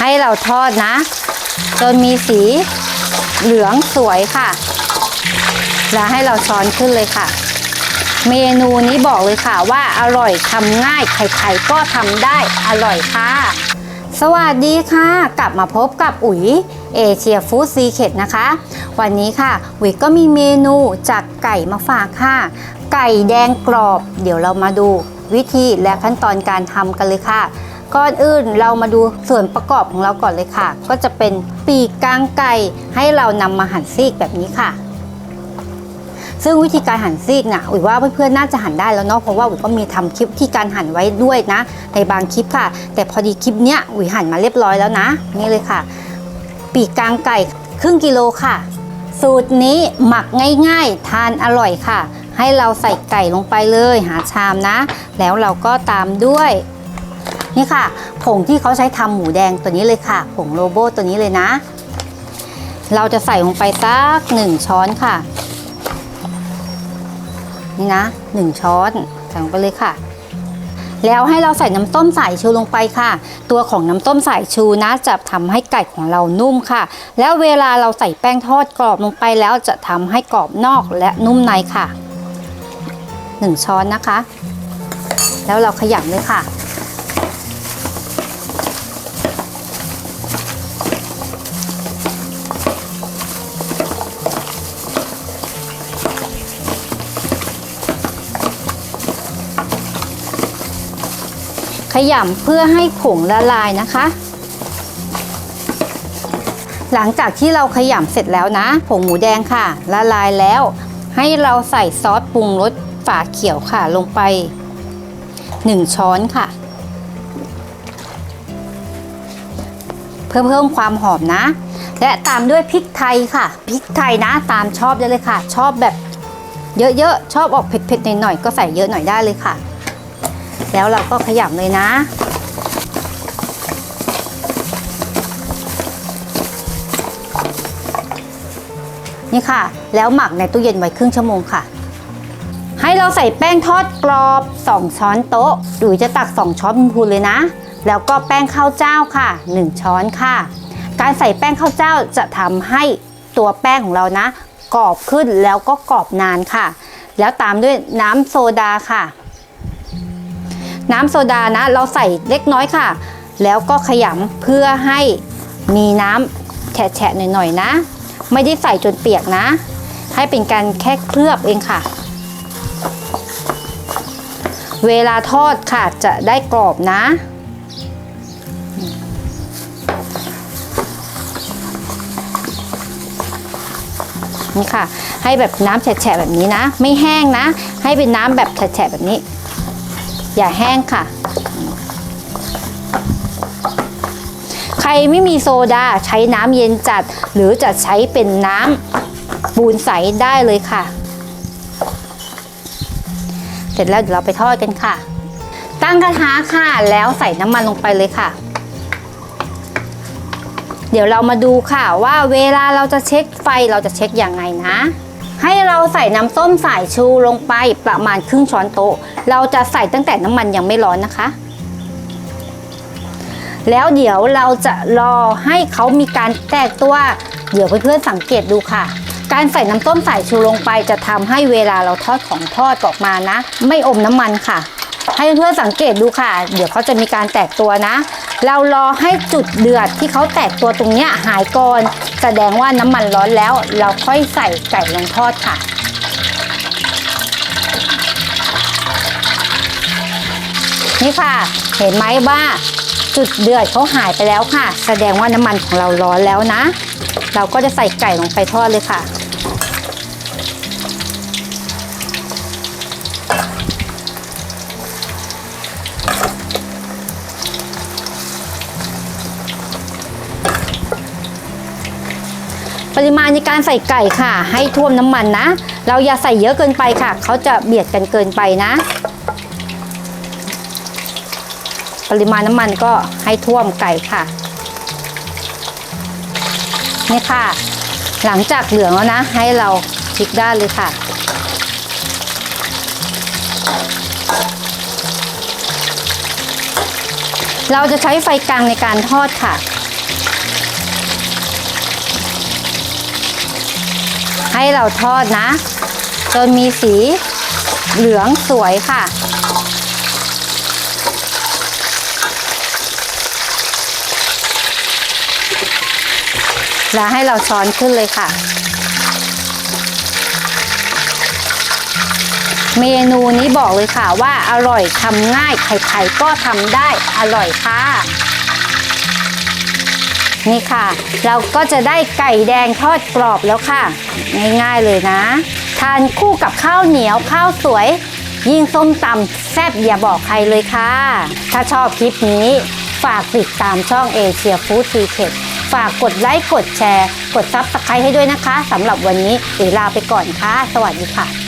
ให้เราทอดนะ จนมีสีเหลืองสวยค่ะ แล้วให้เราช้อนขึ้นเลยค่ะ เมนูนี้บอกเลยค่ะว่าอร่อยทำง่ายใครๆก็ทำได้อร่อยค่ะ สวัสดีค่ะ กลับมาพบกับอุ๋ยเอเชียฟู้ดซีเคดนะคะ วันนี้ค่ะอุ๋ยก็มีเมนูจากไก่มาฝากค่ะ ไก่แดงกรอบ เดี๋ยวเรามาดูวิธีและขั้นตอนการทำกันเลยค่ะ ก่อนอื่นเรามาดูส่วนประกอบของเราก่อนเลยค่ะ ก็จะเป็นปีกกลางไก่ให้เรานำมาหั่นซีกแบบนี้ค่ะ ซึ่งวิธีการหั่นซีกน่ะอุ๋ยว่าเพื่อนๆน่าจะหั่นได้แล้วเนาะเพราะว่าอุ๋ยก็มีทำคลิปที่การหั่นไว้ด้วยนะ ในบางคลิปค่ะ แต่พอดีคลิปเนี้ยอุ๋ยหั่นมาเรียบร้อยแล้วนะนี่เลยค่ะ ปีกกลางไก่ครึ่งกิโลค่ะ สูตรนี้หมักง่ายๆ ทานอร่อยค่ะ ให้เราใส่ไก่ลงไปเลยหาชามนะ แล้วเราก็ตามด้วย นี่ค่ะ ผงที่เขาใช้ทำหมูแดงตัวนี้เลยค่ะ ผงโลโบตัวนี้เลยนะ เราจะใส่ลงไปสักหนึ่งช้อนค่ะ นี่นะหนึ่งช้อนใส่ลงไปเลยค่ะแล้วให้เราใส่น้ำต้มสายชูลงไปค่ะ ตัวของน้ำต้มสายชูนะจะทำให้ไก่ของเรานุ่มค่ะ แล้วเวลาเราใส่แป้งทอดกรอบลงไปแล้วจะทำให้กรอบนอกและนุ่มในค่ะหนึ่งช้อนนะคะ แล้วเราขยำเลยค่ะ ขยำเพื่อให้ผงละลายนะคะ หลังจากที่เราขยำเสร็จแล้วนะ ผงหมูแดงค่ะ ละลายแล้ว ให้เราใส่ซอสปรุงรสฝาเขียวค่ะลงไป 1 ช้อนค่ะ เพื่อเพิ่มความหอมนะ และตามด้วยพริกไทยค่ะพริกไทยนะตามชอบได้เลยค่ะ ชอบแบบเยอะๆ ชอบออกเผ็ดๆหน่อยๆก็ใส่เยอะหน่อยได้เลยค่ะ แล้วเราก็ขยำเลยนะ นี่ค่ะ แล้วหมักในตู้เย็นไว้ครึ่งชั่วโมงค่ะ ให้เราใส่แป้งทอดกรอบ 2 ช้อนโต๊ะหรือจะตัก 2 ช้อนพูนเลยนะ แล้วก็แป้งข้าวเจ้าค่ะ 1 ช้อนค่ะ การใส่แป้งข้าวเจ้าจะทำให้ตัวแป้งของเรานะกรอบขึ้นแล้วก็กรอบนานค่ะ แล้วตามด้วยน้ำโซดาค่ะ น้ำโซดานะ เราใส่เล็กน้อยค่ะ แล้วก็ขยำเพื่อให้มีน้ำแฉะๆหน่อยๆนะ ไม่ได้ใส่จนเปียกนะ ให้เป็นการแค่เคลือบเองค่ะ เวลาทอดค่ะจะได้กรอบนะนี่ค่ะ ให้แบบน้ำแฉะๆแบบนี้นะ ไม่แห้งนะ ให้เป็นน้ำแบบแฉะๆแบบนี้ อย่าแห้งค่ะ ใครไม่มีโซดาใช้น้ำเย็นจัด หรือจะใช้เป็นน้ำปูนใสได้เลยค่ะ เสร็จแล้วเดี๋ยวเราไปทอดกันค่ะ ตั้งกระทะค่ะแล้วใส่น้ำมันลงไปเลยค่ะเดี๋ยวเรามาดูค่ะว่าเวลาเราจะเช็คไฟเราจะเช็คอย่างไงนะ ให้เราใส่น้ำส้มสายชูลงไปประมาณครึ่งช้อนโต๊ะ เราจะใส่ตั้งแต่น้ำมันยังไม่ร้อนนะคะ แล้วเดี๋ยวเราจะรอให้เขามีการแตกตัว เดี๋ยวเพื่อนๆสังเกตดูค่ะ การใส่น้ำส้มสายชูลงไปจะทำให้เวลาเราทอดของทอดออกมานะ ไม่อมน้ำมันค่ะ ให้เพื่อนๆสังเกตดูค่ะ เดี๋ยวเขาจะมีการแตกตัวนะ เรารอให้จุดเดือดที่เขาแตกตัวตรงเนี้ยหายก่อนแสดงว่าน้ำมันร้อนแล้ว เราค่อยใส่ไก่ลงทอดค่ะนี่ค่ะ เห็นไหมว่าจุดเดือดเขาหายไปแล้วค่ะ แสดงว่าน้ำมันของเราร้อนแล้วนะ เราก็จะใส่ไก่ลงไปทอดเลยค่ะ ปริมาณในการใส่ไก่ค่ะ ให้ท่วมน้ำมันนะ เราอย่าใส่เยอะเกินไปค่ะ เขาจะเบียดกันเกินไปนะ ปริมาณน้ำมันก็ให้ท่วมไก่ค่ะนี่ค่ะ หลังจากเหลืองแล้วนะ ให้เราพลิกด้านเลยค่ะเราจะใช้ไฟกลางในการทอดค่ะ ให้เราทอดนะ จนมีสีเหลืองสวยค่ะ แล้วให้เราช้อนขึ้นเลยค่ะ เมนูนี้บอกเลยค่ะว่าอร่อยทำง่ายใครๆก็ทำได้อร่อยค่ะ นี่ค่ะ เราก็จะได้ไก่แดงทอดกรอบแล้วค่ะ ง่ายๆเลยนะ ทานคู่กับข้าวเหนียวข้าวสวย ยิ่งส้มตำแซ่บอย่าบอกใครเลยค่ะ ถ้าชอบคลิปนี้ ฝากติดตามช่องเอเชียฟู้ดซีเคทฝากกดไลค์กดแชร์ กดซับสไครต์ให้ด้วยนะคะสำหรับวันนี้เอลาไปก่อนค่ะ สวัสดีค่ะ